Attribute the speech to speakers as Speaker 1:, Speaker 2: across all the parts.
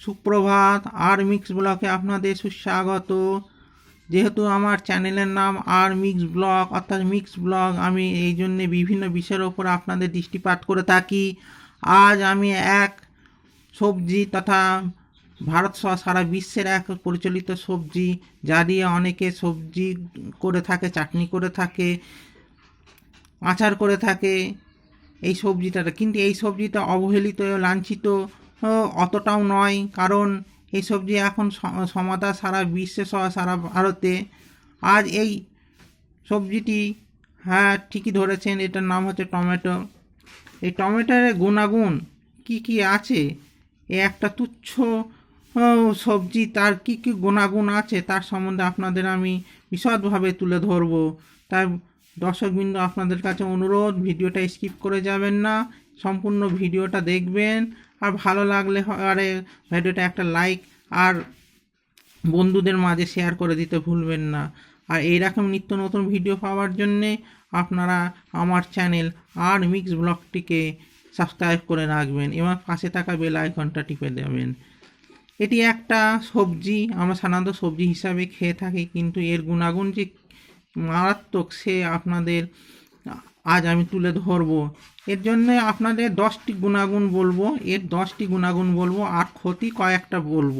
Speaker 1: সুপ্রভাত আর মিক্স ব্লকে আপনাদের সুস্বাগত। যেহেতু আমার চ্যানেলের নাম আর মিক্স ব্লগ অর্থাৎ মিক্স ব্লগ, আমি এই জন্যে বিভিন্ন বিষয়ের ওপর আপনাদের দৃষ্টিপাত করে থাকি। আজ আমি এক সবজি তথা ভারত সহ সারা বিশ্বের এক পরিচালিত সবজি, যা দিয়ে অনেকে সবজি করে থাকে, চাটনি করে থাকে, আচার করে থাকে। এই সবজিটা কিন্তু এই সবজিটা অবহেলিত, লাঞ্ছিত অতটাও নয়, কারণ এই সবজি এখন স- সমাদা সারা বিশ্বে সহ সারা ভারতে আজ এই সবজিটি হ্যাঁ ঠিকই ধরেছেন, এটার নাম হচ্ছে টমেটো। এই টমেটোর গুণাগুণ কি কি আছে? এ একটা তুচ্ছ সবজি, তার কি কি গুণাগুণ আছে, তার সম্বন্ধে আপনাদের আমি বিশদভাবে তুলে ধরবো। তাই দর্শকবৃন্দ, আপনাদের কাছে অনুরোধ, ভিডিওটা স্কিপ করে যাবেন না, সম্পূর্ণ ভিডিওটা দেখবেন। আর ভালো লাগলে আরে ভিডিওটা একটা লাইক আর বন্ধুদের মাঝে শেয়ার করে দিতে ভুলবেন না। আর এইরকম নিত্য নতুন ভিডিও পাওয়ার জন্যে আপনারা আমার চ্যানেল আর মিক্স ব্লগটিকে সাবস্ক্রাইব করে রাখবেন এবং পাশে থাকা বেল আইকনটা টিপে দেবেন। এটি একটা সবজি, আমরা সাধারণত সবজি হিসাবে খেয়ে থাকি, কিন্তু এর গুণাগুণ যে মারাত্মক, সে আপনাদের আজ আমি তুলে ধরবো। এর জন্য আপনাদের দশটি গুণাগুণ বলব। এর দশটি গুণাগুণ বলব আর ক্ষতি কয়েকটা বলব।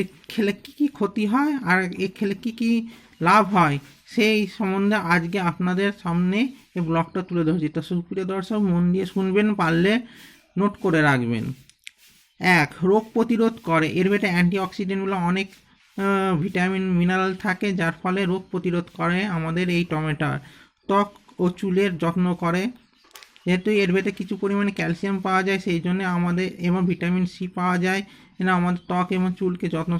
Speaker 1: এ খেলে কী কী ক্ষতি হয় আর এ খেলে কী কী লাভ হয় সেই সম্বন্ধে আজকে আপনাদের সামনে এই ব্লগটা তুলে ধরছি। তো সুপ্রিয় দর্শক, মন দিয়ে শুনবেন, পারলে নোট করে রাখবেন। এক, রোগ প্রতিরোধ করে। এর ভেতরে অ্যান্টিঅক্সিডেন্টগুলো অনেক ভিটামিন, মিনারেল থাকে, যার ফলে রোগ প্রতিরোধ করে আমাদের এই টমেটো ত্বক ও চুলের যত্ন করে। যেহেতু এর ভেতরে কিছু পরিমাণে ক্যালসিয়াম পাওয়া যায়, সেই জন্য আমাদের এবং ভিটামিন সি পাওয়া যায়। এরা আমাদের ত্বক এবং চুলকে যত্ন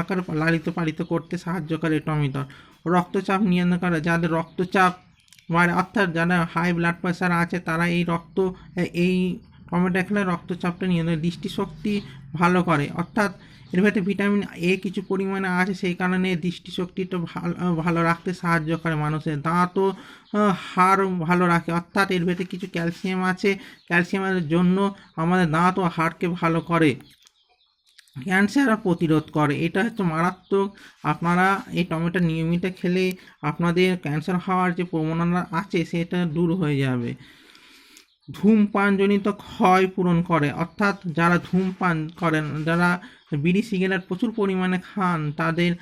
Speaker 1: আকার লালিত পালিত করতে সাহায্য করে টমেটো রক্তচাপ নিয়ন্ত্রণ করে। যাদের রক্তচাপ বাড়ে অর্থাৎ যারা হাই ব্লাড প্রেশার আছে, তারা এই রক্ত, এই টমেটো খেলে রক্তচাপটা নিয়ন্ত্রণ, দৃষ্টিশক্তি ভালো করে। অর্থাৎ এর ভেতরে ভিটামিন এ কিছু পরিমাণে আছে, সেই কারণে দৃষ্টিশক্তিটা ভালো ভালো রাখতে সাহায্য করে মানুষের। দাঁতও হাড় ভালো রাখে। অর্থাৎ এর ভেতরে কিছু ক্যালসিয়াম আছে, ক্যালসিয়ামের জন্য আমাদের দাঁত ও হাড়কে ভালো করে। ক্যান্সার প্রতিরোধ করে। এটা হচ্ছে মারাত্মক। আপনারা এই টমেটো নিয়মিত খেলে আপনাদের ক্যান্সার হওয়ার যে প্রবণতা আছে, সেটা দূর হয়ে যাবে। ধূমপানজনিত ক্ষয় পূরণ করে। অর্থাৎ যারা ধূমপান করেন, যারা বিড়ি, সিগারেট প্রচুর পরিমাণে খান, তাদের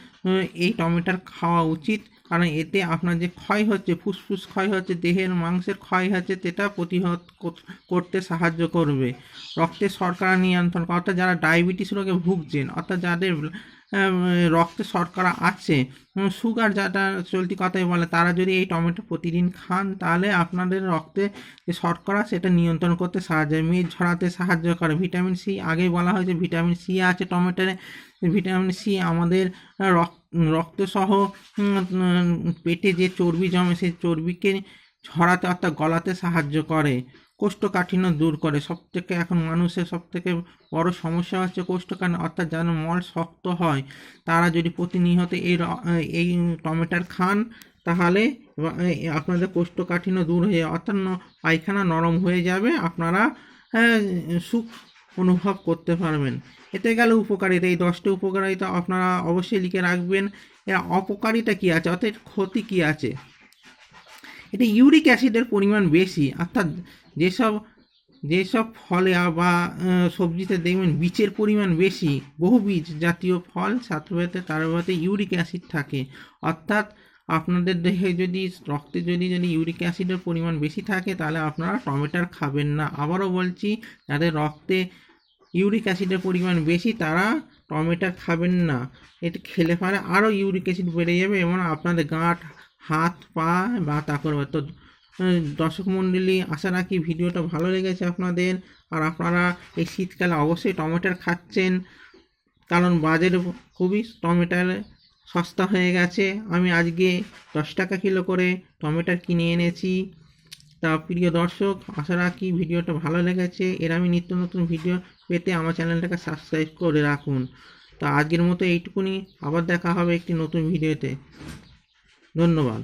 Speaker 1: এই টমেটোর খাওয়া উচিত। কারণ এতে আপনার যে ক্ষয় হচ্ছে, ফুসফুস ক্ষয় হচ্ছে, দেহের মাংসের ক্ষয় হচ্ছে, সেটা প্রতিহত কর- করতে সাহায্য করবে। রক্তের শর্করা নিয়ন্ত্রণ অর্থাৎ যারা ডায়াবেটিস রোগে ভুগছেন, অর্থাৎ যাদের রক্তে শর্করা আছে সুগার যাটা চলতি কথাই বলে, তারা যদি এই টমেটো প্রতিদিন খান, তাহলে আপনাদের রক্তে যে শর্করা সেটা নিয়ন্ত্রণ করতে সাহায্য করে। মেদ ঝরাতে সাহায্য করে। ভিটামিন সি, আগেই বলা হয়েছে, ভিটামিন সি আছে টমেটোরে ভিটামিন সি আমাদের রক্ত, রক্তসহ পেটে যে চর্বি জমে, সেই চর্বিকে ঝরাতে অর্থাৎ গলাতে সাহায্য করে, কোষ্ঠকাঠিন্য দূর করে। সব থেকে এখন মানুষের সব থেকে বড় সমস্যা হচ্ছে কোষ্ঠকাঠিন্য, অর্থাৎ যেন মল শক্ত হয়। তারা যদি প্রতিনিয়ত এই এই টমেটোর খান, তাহলে আপনাদের কোষ্ঠকাঠিন্য দূর হয়ে যাবে। অর্থাৎ পায়খানা নরম হয়ে যাবে, আপনারা সুখ অনুভব করতে পারবেন। এতে গেল উপকারিতা, এই দশটা উপকারিতা আপনারা অবশ্যই লিখে রাখবেন। অপকারিতা কী আছে? অর্থাৎ ক্ষতি কী আছে? এটা ইউরিক অ্যাসিডের পরিমাণ বেশি, অর্থাৎ যেসব যেসব ফলে বা সবজিতে দেখবেন বীজের পরিমাণ বেশি, বহু বীজ জাতীয় ফল ছাত্রভেতে তার ইউরিক অ্যাসিড থাকে। অর্থাৎ আপনাদের দেহে যদি, রক্তে যদি যদি ইউরিক অ্যাসিডের পরিমাণ বেশি থাকে, তাহলে আপনারা টমেটোর খাবেন না। আবারও বলছি, যাদের রক্তে ইউরিক অ্যাসিডের পরিমাণ বেশি, তারা টমেটো খাবেন না। এটা খেলে পরে আরও ইউরিক অ্যাসিড বেড়ে যাবে এবং আপনাদের গাঁট হাত পা ব্যথা করবে তো দর্শক মণ্ডলী আশা রাখি ভিডিওটা ভালো লেগেছে আপনাদের। আর আপনারা এই শীতকালে অবশ্যই টমেটোর খাচ্ছেন, কারণ বাজারে খুবই টমেটোর সস্তা হয়ে গেছে। আমি আজকে দশ টাকা কিলো করে টমেটো কিনে এনেছি। তা প্রিয় দর্শক, আশা রাখি ভিডিওটা ভালো লেগেছে। এর আমি নিত্য নতুন ভিডিও পেতে আমার চ্যানেলটাকে সাবস্ক্রাইব করে রাখুন। তা আজকের মতো এইটুকুনি। আবার দেখা হবে একটি নতুন ভিডিওতে। ধন্যবাদ।